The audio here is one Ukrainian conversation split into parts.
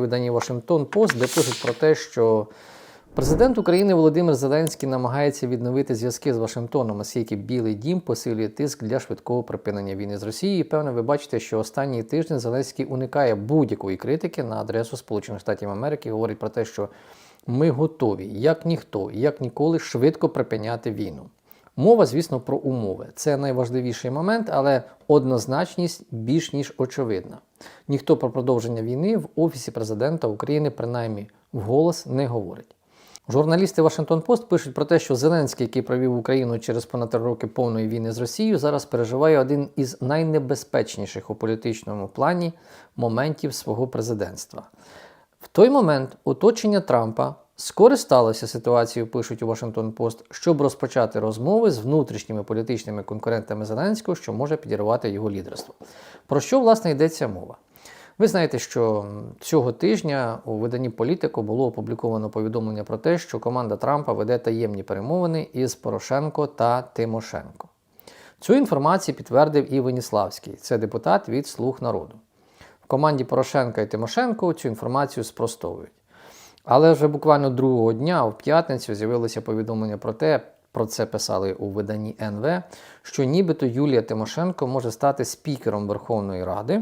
виданні Вашингтон Пост, де пишуть про те, що президент України Володимир Зеленський намагається відновити зв'язки з Вашингтоном, оскільки Білий Дім посилює тиск для швидкого припинення війни з Росією. І певно, ви бачите, що останній тиждень Зеленський уникає будь-якої критики на адресу Сполучених Штатів Америки. Говорить про те, що ми готові, як ніхто, як ніколи, швидко припиняти війну. Мова, звісно, про умови. Це найважливіший момент, але однозначність більш ніж очевидна. Ніхто про продовження війни в Офісі президента України принаймні вголос не говорить. Журналісти Вашингтон Пост пишуть про те, що Зеленський, який провів Україну через понад три роки повної війни з Росією, зараз переживає один із найнебезпечніших у політичному плані моментів свого президентства. В той момент оточення Трампа скористалося ситуацією, пишуть у Вашингтон Пост, щоб розпочати розмови з внутрішніми політичними конкурентами Зеленського, що може підірвати його лідерство. Про що власне йдеться мова? Ви знаєте, що цього тижня у виданні Політико було опубліковано повідомлення про те, що команда Трампа веде таємні перемовини із Порошенко та Тимошенко. Цю інформацію підтвердив і Веніславський, це депутат від Слуг народу. В команді Порошенка і Тимошенко цю інформацію спростовують. Але вже буквально другого дня, в п'ятницю, з'явилося повідомлення про те, про це писали у виданні НВ, що нібито Юлія Тимошенко може стати спікером Верховної Ради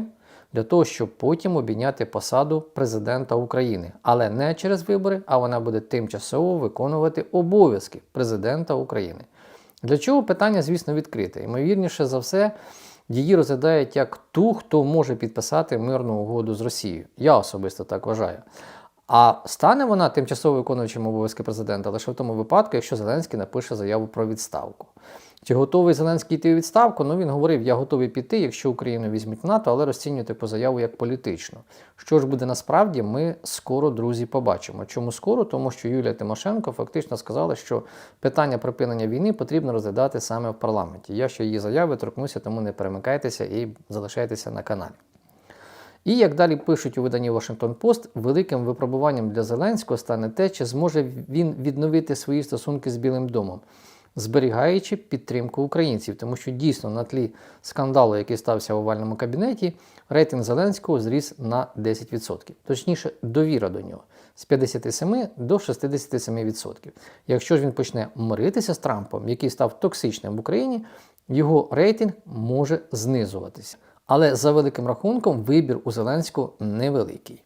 для того, щоб потім обійняти посаду президента України, але не через вибори, а вона буде тимчасово виконувати обов'язки президента України. Для чого питання, звісно, відкрите. Ймовірніше за все, її розглядають як ту, хто може підписати мирну угоду з Росією. Я особисто так вважаю. А стане вона тимчасово виконуючим обов'язки президента лише в тому випадку, якщо Зеленський напише заяву про відставку. Чи готовий Зеленський йти у відставку? Ну він говорив, я готовий піти, якщо Україну візьмуть в НАТО, але розцінюю таку заяву як політичну. Що ж буде насправді, ми скоро, друзі, побачимо. Чому скоро? Тому що Юлія Тимошенко фактично сказала, що питання припинення війни потрібно розглядати саме в парламенті. Я ще її заяви торкнуся, тому не перемикайтеся і залишайтеся на каналі. І як далі пишуть у виданні Washington Post, великим випробуванням для Зеленського стане те, чи зможе він відновити свої стосунки з Білим домом, зберігаючи підтримку українців, тому що дійсно на тлі скандалу, який стався в овальному кабінеті, рейтинг Зеленського зріс на 10%. Точніше, довіра до нього з 57 до 67%. Якщо ж він почне миритися з Трампом, який став токсичним в Україні, його рейтинг може знизуватися. Але за великим рахунком вибір у Зеленського невеликий.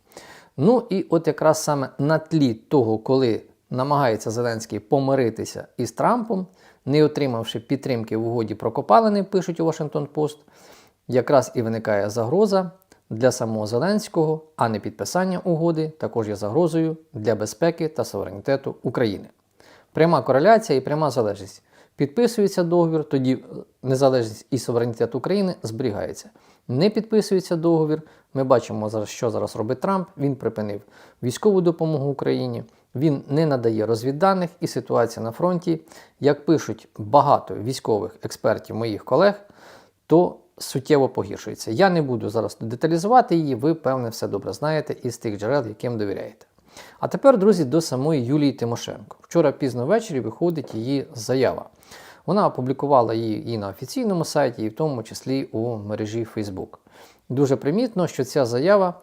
Ну і от якраз саме на тлі того, коли намагається Зеленський помиритися із Трампом, не отримавши підтримки в угоді про копалини, пишуть у Вашингтон Пост, якраз і виникає загроза для самого Зеленського, а не підписання угоди також є загрозою для безпеки та суверенітету України. Пряма кореляція і пряма залежність. Підписується договір, тоді незалежність і суверенітет України зберігається. Не підписується договір. Ми бачимо що зараз робить Трамп. Він припинив військову допомогу Україні, він не надає розвідданих і ситуація на фронті, як пишуть багато військових експертів, моїх колег, то суттєво погіршується. Я не буду зараз деталізувати її, ви, певне, все добре знаєте із тих джерел, яким довіряєте. А тепер, друзі, до самої Юлії Тимошенко. Вчора пізно ввечері виходить її заява. Вона опублікувала її і на офіційному сайті, і в тому числі у мережі Facebook. Дуже примітно, що ця заява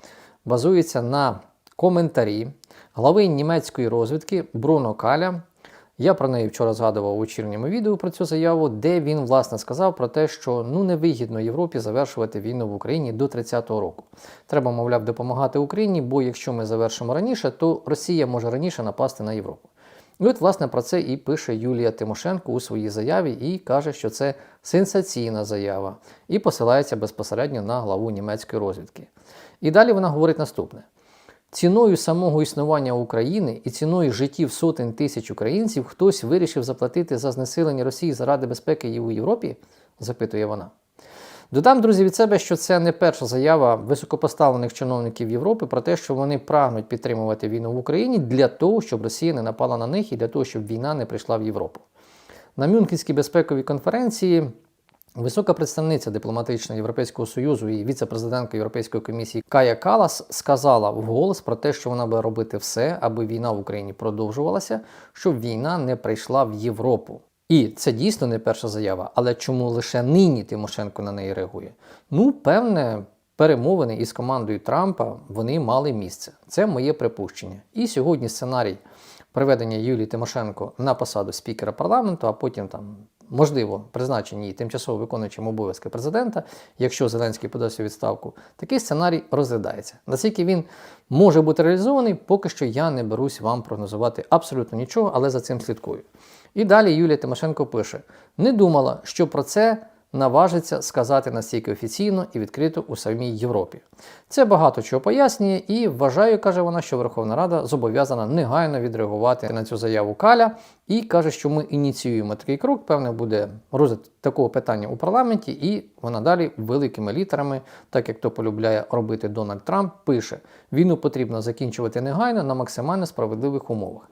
базується на коментарі глави німецької розвідки Бруно Каля. Я про неї вчора згадував у вечірньому відео про цю заяву, де він власне сказав про те, що ну невигідно Європі завершувати війну в Україні до 30-го року. Треба, мовляв, допомагати Україні, бо якщо ми завершимо раніше, то Росія може раніше напасти на Європу. І от, власне, про це і пише Юлія Тимошенко у своїй заяві і каже, що це сенсаційна заява, і посилається безпосередньо на главу німецької розвідки. І далі вона говорить наступне: ціною самого існування України і ціною життів сотень тисяч українців хтось вирішив заплатити за знесилення Росії заради безпеки її у Європі? запитує вона. Додам, друзі, від себе, що це не перша заява високопоставлених чиновників Європи про те, що вони прагнуть підтримувати війну в Україні для того, щоб Росія не напала на них і для того, щоб війна не прийшла в Європу. На Мюнхенській безпековій конференції висока представниця дипломатичного Європейського Союзу і віце-президентка Європейської комісії Кая Калас сказала вголос про те, що вона буде робити все, аби війна в Україні продовжувалася, щоб війна не прийшла в Європу. І це дійсно не перша заява, але чому лише нині Тимошенко на неї реагує? Ну, певне, перемовини із командою Трампа вони мали місце. Це моє припущення. І сьогодні сценарій приведення Юлії Тимошенко на посаду спікера парламенту, а потім там. Можливо, призначені тимчасово виконуючим обов'язки президента, якщо Зеленський подасть у відставку, такий сценарій розглядається. Наскільки він може бути реалізований, поки що я не берусь вам прогнозувати абсолютно нічого, але за цим слідкую. І далі Юлія Тимошенко пише: не думала, що про це наважиться сказати настільки офіційно і відкрито у самій Європі. Це багато чого пояснює, і вважаю, каже вона, що Верховна Рада зобов'язана негайно відреагувати на цю заяву Каля і каже, що ми ініціюємо такий крок. Певне, буде розгляд такого питання у парламенті, і вона далі великими літерами, так як то полюбляє робити Дональд Трамп, пише: війну потрібно закінчувати негайно на максимально справедливих умовах.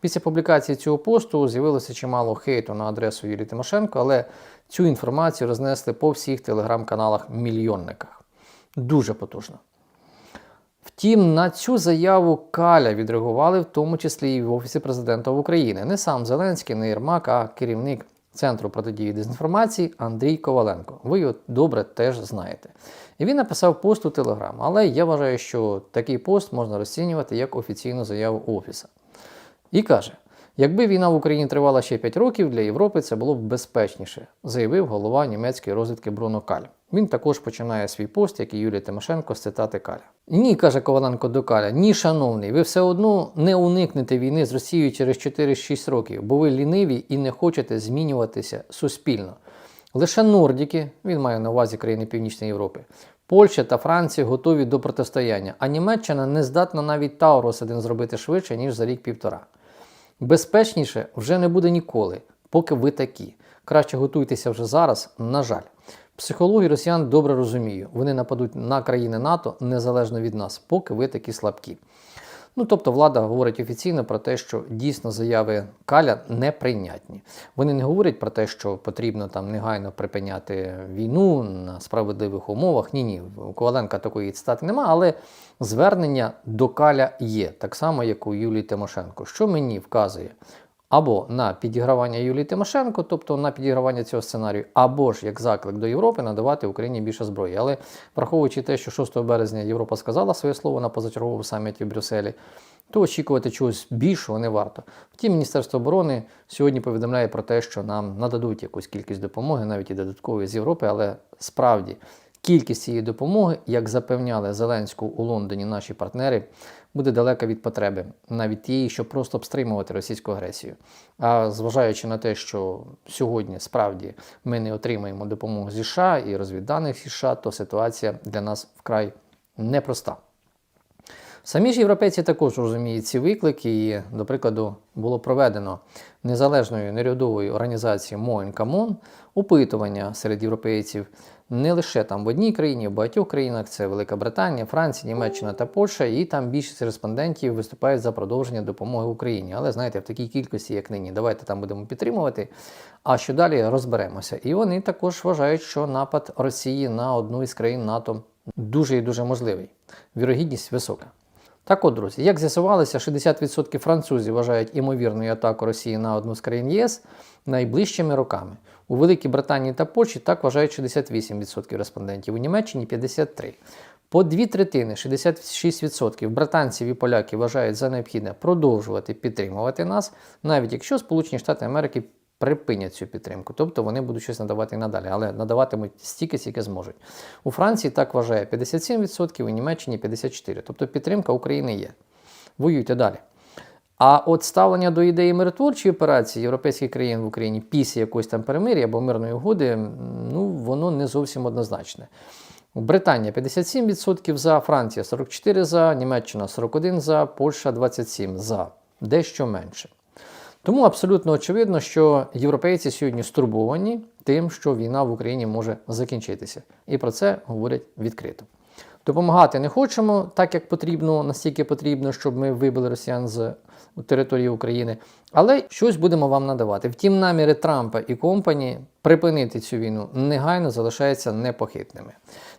Після публікації цього посту з'явилося чимало хейту на адресу Юлії Тимошенко, але цю інформацію рознесли по всіх телеграм-каналах мільйонниках. Дуже потужно. Втім, на цю заяву Каля відреагували в тому числі і в Офісі президента України. Не сам Зеленський, не Єрмак, а керівник Центру протидії дезінформації Андрій Коваленко. Ви його добре теж знаєте. І він написав пост у Телеграм, але я вважаю, що такий пост можна розцінювати як офіційну заяву Офіса. І каже: якби війна в Україні тривала ще 5 років, для Європи це було б безпечніше, заявив голова німецької розвідки Бруно Каль. Він також починає свій пост, як і Юлія Тимошенко, з цитати Каля. Ні, каже Коваленко до Каля, ні, шановний, ви все одно не уникнете війни з Росією через 4-6 років, бо ви ліниві і не хочете змінюватися суспільно. Лише Нордіки, він має на увазі країни Північної Європи, Польща та Франція готові до протистояння, а Німеччина не здатна навіть Таурус один зробити швидше, ніж за рік-півтора. Безпечніше вже не буде ніколи, поки ви такі. Краще готуйтеся вже зараз, на жаль. Психологи росіян добре розумію. Вони нападуть на країни НАТО незалежно від нас, поки ви такі слабкі. Ну, тобто влада говорить офіційно про те, що дійсно заяви Каля неприйнятні. Вони не говорять про те, що потрібно там негайно припиняти війну на справедливих умовах. Ні, ні, у Коваленка такої цитати немає, але звернення до Каля є, так само, як у Юлії Тимошенко, що мені вказує. Або на підігравання Юлії Тимошенко, тобто на підігравання цього сценарію, або ж як заклик до Європи надавати Україні більше зброї. Але враховуючи те, що 6 березня Європа сказала своє слово на позачерговому саміті в Брюсселі, то очікувати чогось більшого не варто. Втім, Міністерство оборони сьогодні повідомляє про те, що нам нададуть якусь кількість допомоги, навіть і додаткової з Європи, але справді. Кількість цієї допомоги, як запевняли Зеленську у Лондоні наші партнери, буде далека від потреби, навіть тієї, щоб просто обстримувати російську агресію. А зважаючи на те, що сьогодні справді ми не отримаємо допомогу зі США і розвідданих США, то ситуація для нас вкрай непроста. Самі ж європейці також розуміють ці виклики, і, до прикладу, було проведено незалежною нерядовою організацією Моїн опитування серед європейців не лише там в одній країні, в багатьох країнах це Велика Британія, Франція, Німеччина та Польща, і там більшість респондентів виступають за продовження допомоги Україні. Але знаєте, в такій кількості, як нині, давайте там будемо підтримувати. А що далі розберемося. І вони також вважають, що напад Росії на одну із країн НАТО дуже і дуже можливий. Вірогідність висока. Так от, друзі, як з'ясувалося, 60% французів вважають імовірною атаку Росії на одну з країн єС найближчими роками. У Великій Британії та Польщі так вважають 68% респондентів, у Німеччині 53%. По дві третини, 66% британців і поляків вважають за необхідне продовжувати підтримувати нас, навіть якщо Сполучені Штати Америки припинять цю підтримку, тобто вони будуть щось надавати і надалі, але надаватимуть стільки, скільки зможуть. У Франції так вважає 57%, у Німеччині 54%. Тобто підтримка України є. Воюйте далі. А от ставлення до ідеї миротворчої операції європейських країн в Україні після якоїсь там перемир'я або мирної угоди, ну воно не зовсім однозначне. Британія 57% за, Франція 44% за, Німеччина 41% за, Польща 27% за, дещо менше. Тому абсолютно очевидно, що європейці сьогодні стурбовані тим, що війна в Україні може закінчитися. І про це говорять відкрито. Допомагати не хочемо так, як потрібно, настільки потрібно, щоб ми вибили росіян з території України, але щось будемо вам надавати. Втім, наміри Трампа і компанії припинити цю війну негайно залишаються непохитними.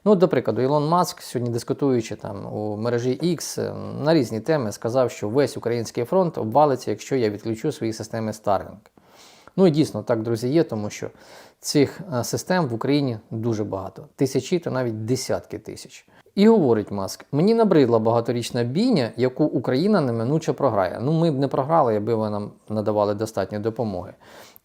Ну, до прикладу, Ілон Маск, сьогодні дискутуючи там у мережі X на різні теми, сказав, що весь український фронт обвалиться, якщо я відключу свої системи Starlink. Ну і дійсно так, друзі, є, тому що цих е, систем в Україні дуже багато тисячі та навіть десятки тисяч. І говорить Маск: мені набридла багаторічна бійня, яку Україна неминуче програє. Ну, ми б не програли, якби ви нам надавали достатньо допомоги.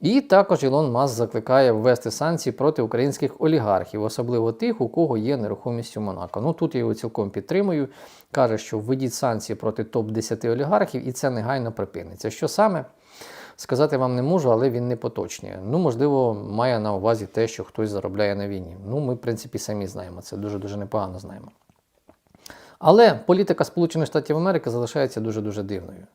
І також Ілон Маск закликає ввести санкції проти українських олігархів, особливо тих, у кого є нерухомість у Монако. Ну тут я його цілком підтримую. Каже, що введіть санкції проти топ-10 олігархів, і це негайно припиниться. Що саме? Сказати вам не можу, але він не поточнює. Ну, можливо, має на увазі те, що хтось заробляє на війні. Ну, ми, в принципі, самі знаємо це дуже-дуже непогано знаємо. Але політика Сполучених Штатів Америки залишається дуже-дуже дивною.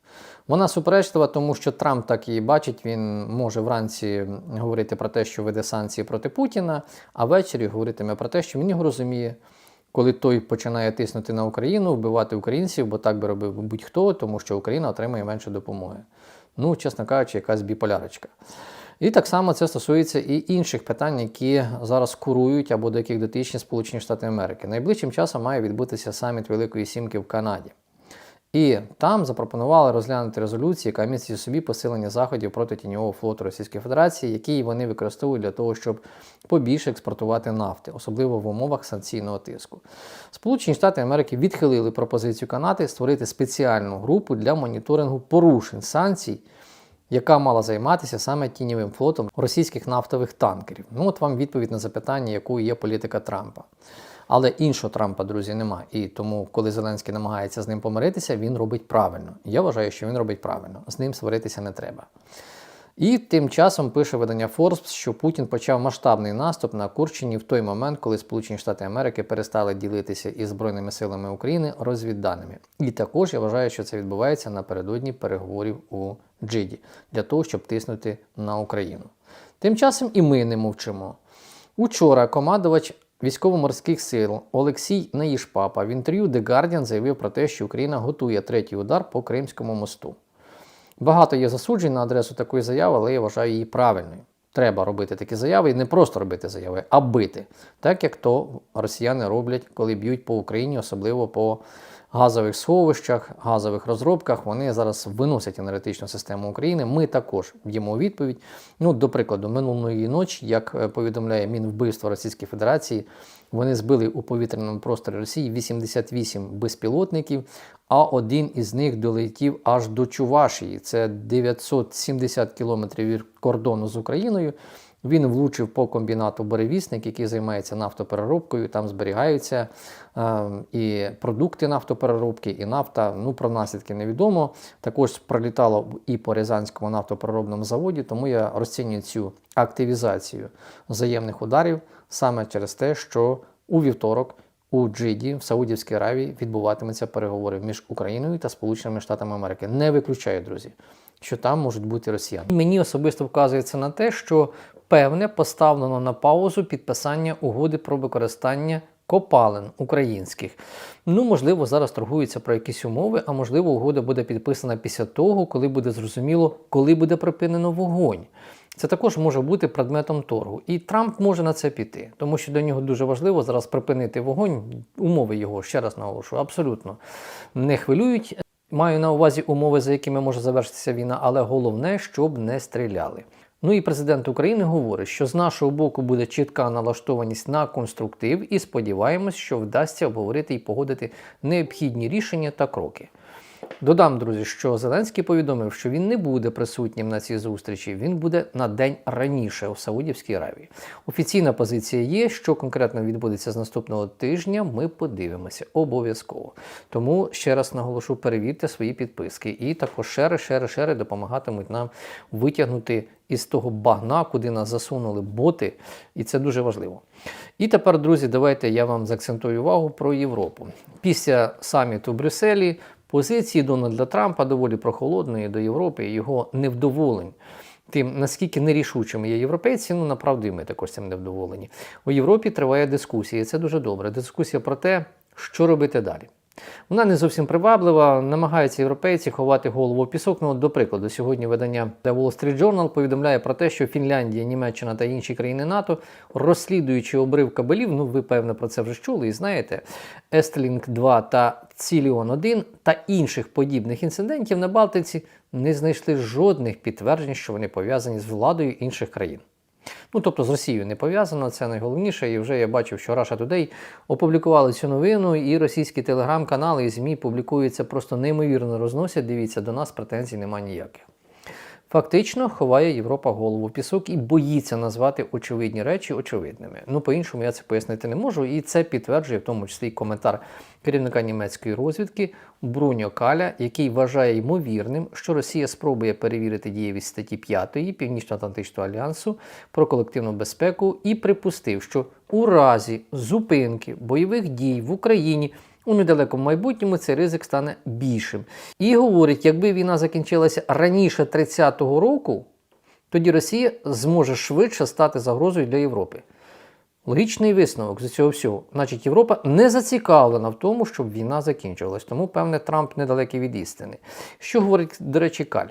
Вона суперечлива, тому що Трамп так її бачить, він може вранці говорити про те, що веде санкції проти Путіна, а ввечері говоритиме про те, що він його розуміє, коли той починає тиснути на Україну, вбивати українців, бо так би робив будь-хто, тому що Україна отримує менше допомоги. Ну, чесно кажучи, якась біполярочка. І так само це стосується і інших питань, які зараз курують або до яких дотичні Сполучені Штати Америки. Найближчим часом має відбутися саміт Великої Сімки в Канаді. І там запропонували розглянути резолюцію, яка містить собі посилення заходів проти тіньового флоту Російської Федерації, які вони використовують для того, щоб побільше експортувати нафти, особливо в умовах санкційного тиску. Сполучені Штати Америки відхилили пропозицію Канади створити спеціальну групу для моніторингу порушень санкцій яка мала займатися саме тіньовим флотом російських нафтових танкерів. Ну от вам відповідь на запитання, якою є політика Трампа. Але іншого Трампа, друзі, нема. І тому, коли Зеленський намагається з ним помиритися, він робить правильно. Я вважаю, що він робить правильно. З ним сваритися не треба. І тим часом пише видання Forbes, що Путін почав масштабний наступ на Курчині в той момент, коли Сполучені Штати Америки перестали ділитися із Збройними силами України розвідданими. І також я вважаю, що це відбувається напередодні переговорів у Джиді для того, щоб тиснути на Україну. Тим часом і ми не мовчимо. Учора командувач військово-морських сил Олексій Наїшпапа в інтерв'ю The Guardian заявив про те, що Україна готує третій удар по Кримському мосту. Багато є засуджень на адресу такої заяви, але я вважаю її правильною. Треба робити такі заяви і не просто робити заяви, а бити. Так як то росіяни роблять, коли б'ють по Україні, особливо по газових сховищах, газових розробках. Вони зараз виносять енергетичну систему України. Ми також б'ємо відповідь. Ну, до прикладу, минулої ночі, як е, повідомляє Мінвбивство Російської Федерації, вони збили у повітряному просторі Росії 88 безпілотників, а один із них долетів аж до Чувашії. Це 970 кілометрів від кордону з Україною. Він влучив по комбінату Беревісник, який займається нафтопереробкою. Там зберігаються е, і продукти нафтопереробки, і нафта. Ну про наслідки невідомо. Також пролітало і по Рязанському нафтопереробному заводі, тому я розцінюю цю активізацію взаємних ударів саме через те, що у вівторок. У Джиді в Саудівській Аравії відбуватимуться переговори між Україною та Сполученими Штатами Америки. Не виключаю, друзі, що там можуть бути росіяни. Мені особисто вказується на те, що певне поставлено на паузу підписання угоди про використання копалин українських. Ну, можливо, зараз торгуються про якісь умови, а можливо, угода буде підписана після того, коли буде зрозуміло, коли буде припинено вогонь. Це також може бути предметом торгу. І Трамп може на це піти, тому що для нього дуже важливо зараз припинити вогонь. Умови його, ще раз наголошую, абсолютно не хвилюють. Маю на увазі умови, за якими може завершитися війна, але головне, щоб не стріляли. Ну і президент України говорить, що з нашого боку буде чітка налаштованість на конструктив, і сподіваємось, що вдасться обговорити і погодити необхідні рішення та кроки. Додам, друзі, що Зеленський повідомив, що він не буде присутнім на цій зустрічі. Він буде на день раніше у Саудівській Аравії. Офіційна позиція є, що конкретно відбудеться з наступного тижня. Ми подивимося обов'язково. Тому ще раз наголошу, перевірте свої підписки, і також шери, шери, шери допомагатимуть нам витягнути із того багна, куди нас засунули боти, і це дуже важливо. І тепер, друзі, давайте я вам заакцентую увагу про Європу. Після саміту в Брюсселі позиції Дональда Трампа доволі прохолодної до Європи, його невдоволень. Тим, наскільки нерішучими є європейці, ну направду і ми також цим невдоволені. У Європі триває дискусія, і це дуже добре. Дискусія про те, що робити далі. Вона не зовсім приваблива, намагаються європейці ховати голову в пісок. Ну, до прикладу, сьогодні видання The Wall Street Journal повідомляє про те, що Фінляндія, Німеччина та інші країни НАТО, розслідуючи обрив кабелів, ну ви певно про це вже чули і знаєте, Estlink 2 та Ціліон 1 та інших подібних інцидентів на Балтиці не знайшли жодних підтверджень, що вони пов'язані з владою інших країн. Ну, тобто з Росією не пов'язано, це найголовніше. І вже я бачив, що Russia Today опублікували цю новину, і російські телеграм-канали і ЗМІ публікуються просто неймовірно розносять. Дивіться, до нас претензій немає ніяких. Фактично ховає Європа голову пісок і боїться назвати очевидні речі очевидними. Ну, по-іншому я це пояснити не можу, і це підтверджує в тому числі коментар керівника німецької розвідки Бруньо Каля, який вважає ймовірним, що Росія спробує перевірити дієвість статті 5 Північно-Атлантичного альянсу про колективну безпеку і припустив, що у разі зупинки бойових дій в Україні у недалекому майбутньому цей ризик стане більшим. І говорить, якби війна закінчилася раніше 30-го року, тоді Росія зможе швидше стати загрозою для Європи. Логічний висновок з цього всього. Значить, Європа не зацікавлена в тому, щоб війна закінчилась. Тому, певне, Трамп недалекий від істини. Що говорить, до речі, Каль?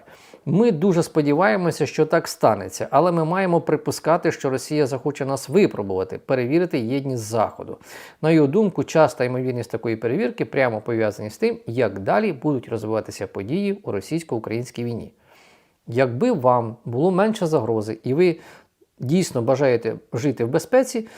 Ми дуже сподіваємося, що так станеться, але ми маємо припускати, що Росія захоче нас випробувати, перевірити єдність Заходу. На його думку, час та ймовірність такої перевірки прямо пов'язані з тим, як далі будуть розвиватися події у російсько-українській війні. Якби вам було менше загрози, і ви дійсно бажаєте жити в безпеці,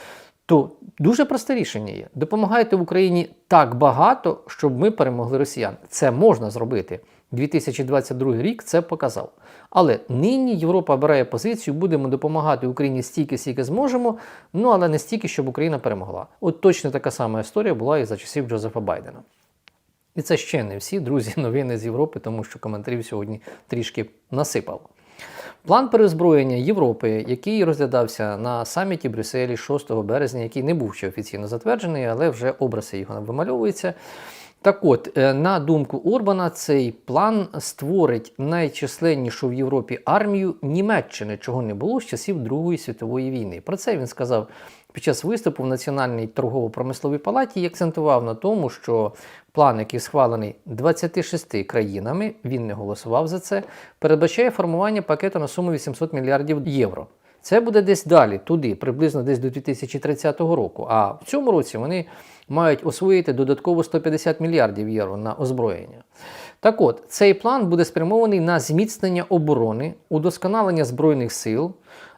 то дуже просте рішення є. Допомагайте Україні так багато, щоб ми перемогли росіян. Це можна зробити. 2022 рік це показав. Але нині Європа обирає позицію, будемо допомагати Україні стільки, скільки зможемо, ну але не стільки, щоб Україна перемогла. От точно така сама історія була і за часів Джозефа Байдена. І це ще не всі друзі новини з Європи, тому що коментарів сьогодні трішки насипав. План перезброєння Європи, який розглядався на саміті Брюсселі 6 березня, який не був ще офіційно затверджений, але вже образи його вимальовуються. Так от, е, на думку Орбана, цей план створить найчисленнішу в Європі армію Німеччини, чого не було з часів Другої світової війни. Про це він сказав під час виступу в Національній торгово-промисловій палаті і акцентував на тому, що план, який схвалений 26 країнами, він не голосував за це, передбачає формування пакету на суму 800 мільярдів євро. Це буде десь далі, туди, приблизно десь до 2030 року. А в цьому році вони мають освоїти додатково 150 мільярдів євро на озброєння. Так от, цей план буде спрямований на зміцнення оборони, удосконалення збройних сил,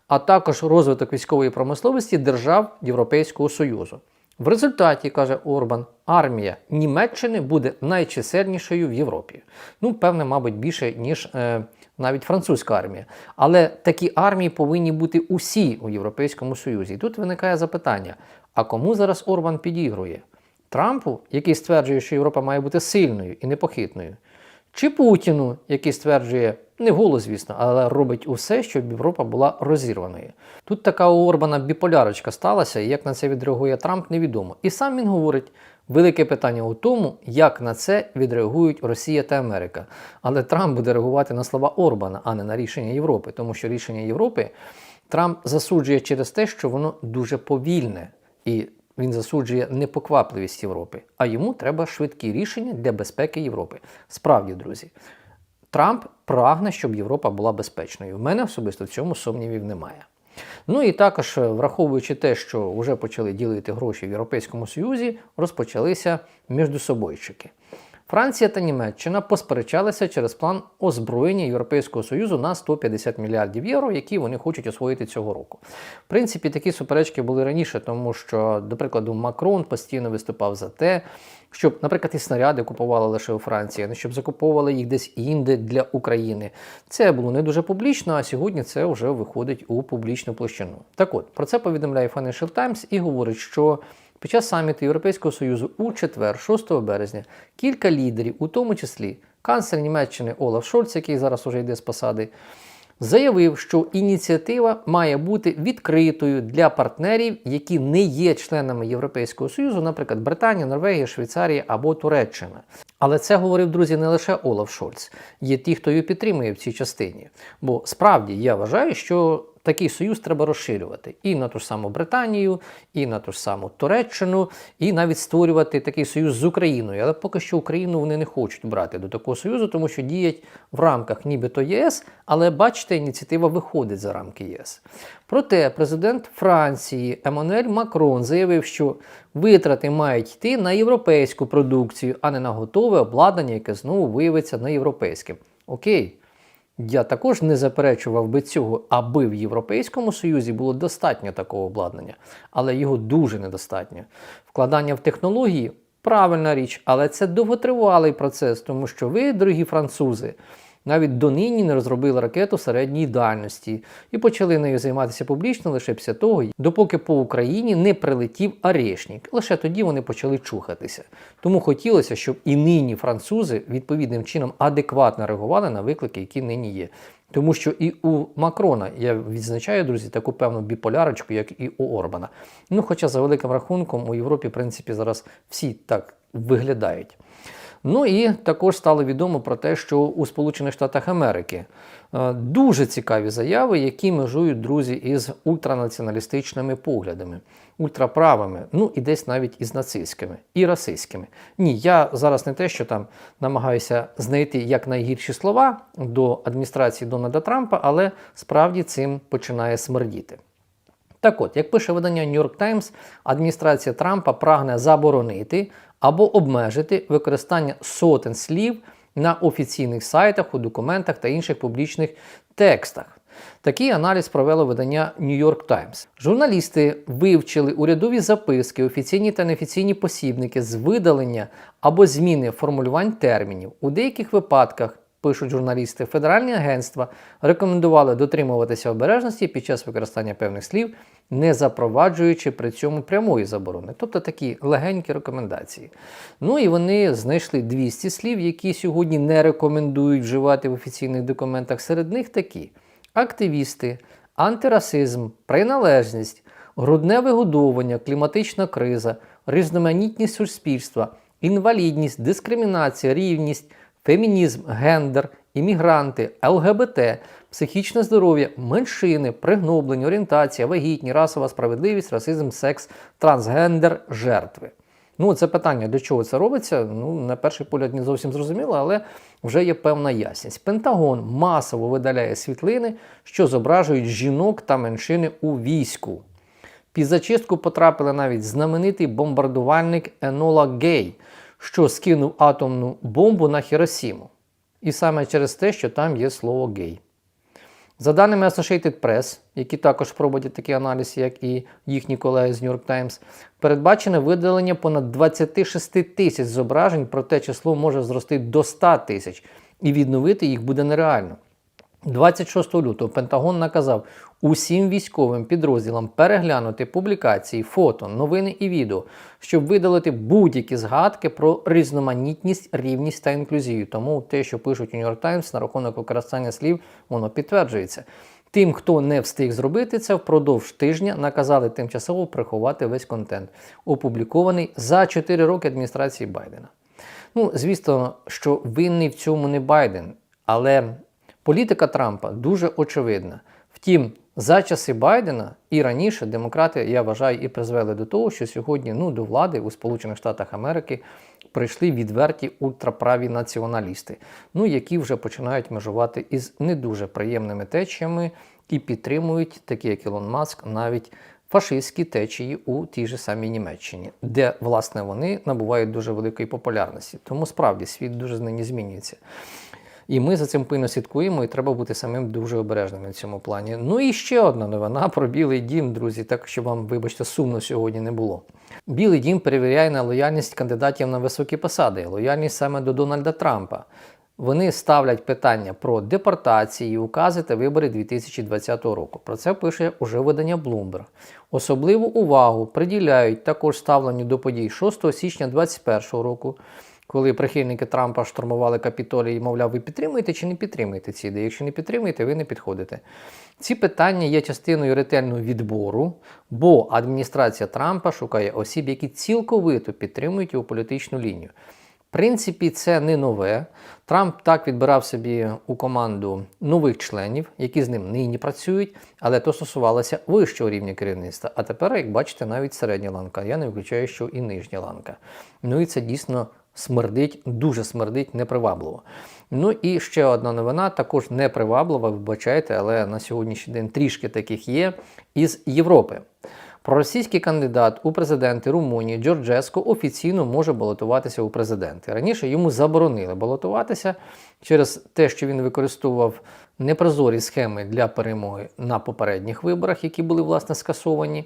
а також розвиток військової промисловості держав Європейського Союзу. В результаті, каже Орбан, армія Німеччини буде найчисельнішою в Європі. Ну, певне, мабуть, більше, ніж е, навіть французька армія. Але такі армії повинні бути усі у Європейському Союзі. І тут виникає запитання: а кому зараз Орбан підігрує? Трампу, який стверджує, що Європа має бути сильною і непохитною, чи Путіну, який стверджує, не голос, звісно, але робить усе, щоб Європа була розірваною. Тут така у Орбана біполярочка сталася, і як на це відреагує Трамп, невідомо. І сам він говорить. Велике питання у тому, як на це відреагують Росія та Америка. Але Трамп буде реагувати на слова Орбана, а не на рішення Європи, тому що рішення Європи Трамп засуджує через те, що воно дуже повільне, і він засуджує непоквапливість Європи. А йому треба швидкі рішення для безпеки Європи. Справді, друзі, Трамп прагне, щоб Європа була безпечною. В мене особисто в цьому сумнівів немає. Ну і також, е, враховуючи те, що вже почали ділити гроші в Європейському Союзі, розпочалися міждособойчики. Франція та Німеччина посперечалися через план озброєння Європейського Союзу на 150 мільярдів євро, які вони хочуть освоїти цього року. В принципі, такі суперечки були раніше, тому що, до прикладу, Макрон постійно виступав за те, щоб, наприклад, і снаряди купували лише у Франції, а не щоб закуповували їх десь інде для України. Це було не дуже публічно, а сьогодні це вже виходить у публічну площину. Так от про це повідомляє Financial Times і говорить, що. Під час саміту Європейського Союзу у четвер, 6 березня, кілька лідерів, у тому числі канцлер Німеччини Олаф Шольц, який зараз уже йде з посади, заявив, що ініціатива має бути відкритою для партнерів, які не є членами Європейського Союзу, наприклад, Британія, Норвегія, Швейцарія або Туреччина. Але це говорив, друзі, не лише Олаф Шольц. Є ті, хто його підтримує в цій частині. Бо справді я вважаю, що такий союз треба розширювати і на ту ж саму Британію, і на ту ж саму Туреччину, і навіть створювати такий союз з Україною. Але поки що Україну вони не хочуть брати до такого союзу, тому що діють в рамках нібито ЄС, але бачите, ініціатива виходить за рамки ЄС. Проте президент Франції Еммануель Макрон заявив, що витрати мають йти на європейську продукцію, а не на готове обладнання, яке знову виявиться на європейським. Окей. Я також не заперечував би цього, аби в Європейському Союзі було достатньо такого обладнання, але його дуже недостатньо. Вкладання в технології правильна річ, але це довготривалий процес, тому що ви, дорогі французи, навіть донині не розробили ракету середньої дальності і почали нею займатися публічно лише після того, допоки по Україні не прилетів Арешнік. Лише тоді вони почали чухатися. Тому хотілося, щоб і нині французи відповідним чином адекватно реагували на виклики, які нині є. Тому що і у Макрона я відзначаю, друзі, таку певну біполярочку, як і у Орбана. Ну, хоча за великим рахунком у Європі, в принципі, зараз всі так виглядають. Ну і також стало відомо про те, що у Сполучених Штатах Америки е, дуже цікаві заяви, які межують друзі із ультранаціоналістичними поглядами, ультраправими, ну і десь навіть із нацистськими і расистськими. Ні, я зараз не те, що там намагаюся знайти як найгірші слова до адміністрації Дональда Трампа, але справді цим починає смердіти. Так от, як пише видання New York Times, адміністрація Трампа прагне заборонити або обмежити використання сотень слів на офіційних сайтах, у документах та інших публічних текстах. Такий аналіз провело видання New York Times. Журналісти вивчили урядові записки, офіційні та неофіційні посібники з видалення або зміни формулювань термінів. У деяких випадках пишуть журналісти, федеральні агентства рекомендували дотримуватися обережності під час використання певних слів, не запроваджуючи при цьому прямої заборони, тобто такі легенькі рекомендації. Ну і вони знайшли 200 слів, які сьогодні не рекомендують вживати в офіційних документах. Серед них такі: активісти, антирасизм, приналежність, грудне вигодовування, кліматична криза, різноманітність суспільства, інвалідність, дискримінація, рівність фемінізм, гендер, іммігранти, ЛГБТ, психічне здоров'я, меншини, пригноблення, орієнтація, вагітні, расова справедливість, расизм, секс, трансгендер, жертви. Ну, це питання, для чого це робиться, ну, на перший погляд не зовсім зрозуміло, але вже є певна ясність. Пентагон масово видаляє світлини, що зображують жінок та меншини у війську. Під зачистку потрапили навіть знаменитий бомбардувальник Енола Гей – що скинув атомну бомбу на Хіросіму. І саме через те, що там є слово гей. За даними Associated Press, які також проводять такий аналіз, як і їхні колеги з New York Times, передбачене видалення понад 26 тисяч зображень, проте число може зрости до 100 тисяч, і відновити їх буде нереально. 26 лютого Пентагон наказав усім військовим підрозділам переглянути публікації, фото, новини і відео, щоб видалити будь-які згадки про різноманітність, рівність та інклюзію. Тому те, що пишуть у York Times на рахунок використання слів, воно підтверджується. Тим, хто не встиг зробити це, впродовж тижня наказали тимчасово приховати весь контент, опублікований за 4 роки адміністрації Байдена. Ну, звісно, що винний в цьому не Байден, але Політика Трампа дуже очевидна. Втім, за часи Байдена і раніше демократи, я вважаю, і призвели до того, що сьогодні ну, до влади у Сполучених Штатах Америки прийшли відверті ультраправі націоналісти, ну, які вже починають межувати із не дуже приємними течіями і підтримують, такі як Ілон Маск, навіть фашистські течії у тій же самій Німеччині, де, власне, вони набувають дуже великої популярності. Тому справді світ дуже з нині змінюється. І ми за цим пильно слідкуємо, і треба бути самим дуже обережним на цьому плані. Ну і ще одна новина про Білий Дім, друзі, так що вам, вибачте, сумно сьогодні не було. Білий дім перевіряє на лояльність кандидатів на високі посади, лояльність саме до Дональда Трампа. Вони ставлять питання про депортації, укази та вибори 2020 року. Про це пише уже видання Bloomberg. Особливу увагу приділяють також ставленню до подій 6 січня 2021 року коли прихильники Трампа штурмували капітолій і мовляв, ви підтримуєте чи не підтримуєте ці ідеї? Якщо не підтримуєте, ви не підходите. Ці питання є частиною ретельного відбору, бо адміністрація Трампа шукає осіб, які цілковито підтримують його політичну лінію. В принципі, це не нове. Трамп так відбирав собі у команду нових членів, які з ним нині працюють, але то стосувалося вищого рівня керівництва. А тепер, як бачите, навіть середня ланка. Я не виключаю, що і нижня ланка. Ну і це дійсно смердить, дуже смердить непривабливо. Ну і ще одна новина, також неприваблива, вибачайте, але на сьогоднішній день трішки таких є із Європи. Проросійський кандидат у президенти Румунії Джорджеско офіційно може балотуватися у президенти. Раніше йому заборонили балотуватися через те, що він використовував непрозорі схеми для перемоги на попередніх виборах, які були власне скасовані.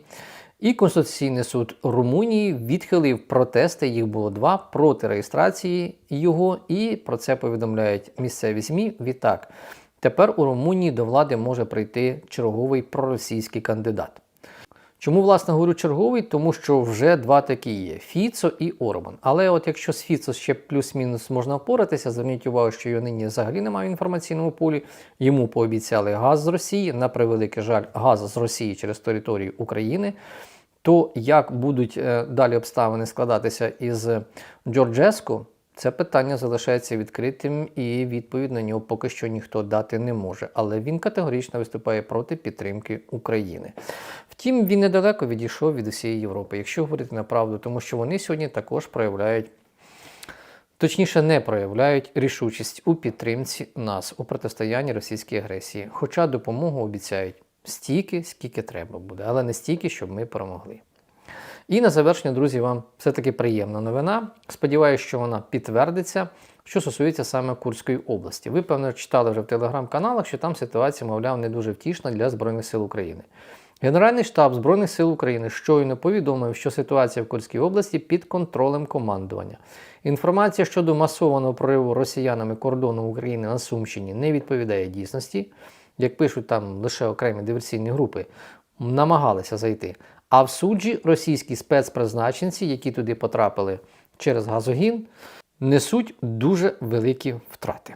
І Конституційний суд Румунії відхилив протести. Їх було два проти реєстрації його, і про це повідомляють місцеві ЗМІ. Відтак, тепер у Румунії до влади може прийти черговий проросійський кандидат. Чому, власне, говорю черговий? Тому що вже два такі є: Фіцо і Орбан. Але от якщо з Фіцо ще плюс-мінус можна впоратися, зверніть увагу, що його нині взагалі немає в інформаційному полі. Йому пообіцяли газ з Росії. На превеликий жаль, газ з Росії через територію України. То як будуть е, далі обставини складатися із Джорджеско, це питання залишається відкритим, і відповідь на нього поки що ніхто дати не може. Але він категорично виступає проти підтримки України. Втім, він недалеко відійшов від усієї Європи, якщо говорити на правду, тому що вони сьогодні також проявляють. Точніше, не проявляють рішучість у підтримці нас у протистоянні російській агресії, хоча допомогу обіцяють стільки, скільки треба буде, але не стільки, щоб ми перемогли. І на завершення, друзі, вам все-таки приємна новина. Сподіваюся, що вона підтвердиться, що стосується саме Курської області. Ви, певно, читали вже в телеграм-каналах, що там ситуація, мовляв, не дуже втішна для Збройних сил України. Генеральний штаб Збройних сил України щойно повідомив, що ситуація в Курській області під контролем командування. Інформація щодо масованого прориву росіянами кордону України на Сумщині не відповідає дійсності. Як пишуть там лише окремі диверсійні групи, намагалися зайти. А в суджі російські спецпризначенці, які туди потрапили через газогін, несуть дуже великі втрати.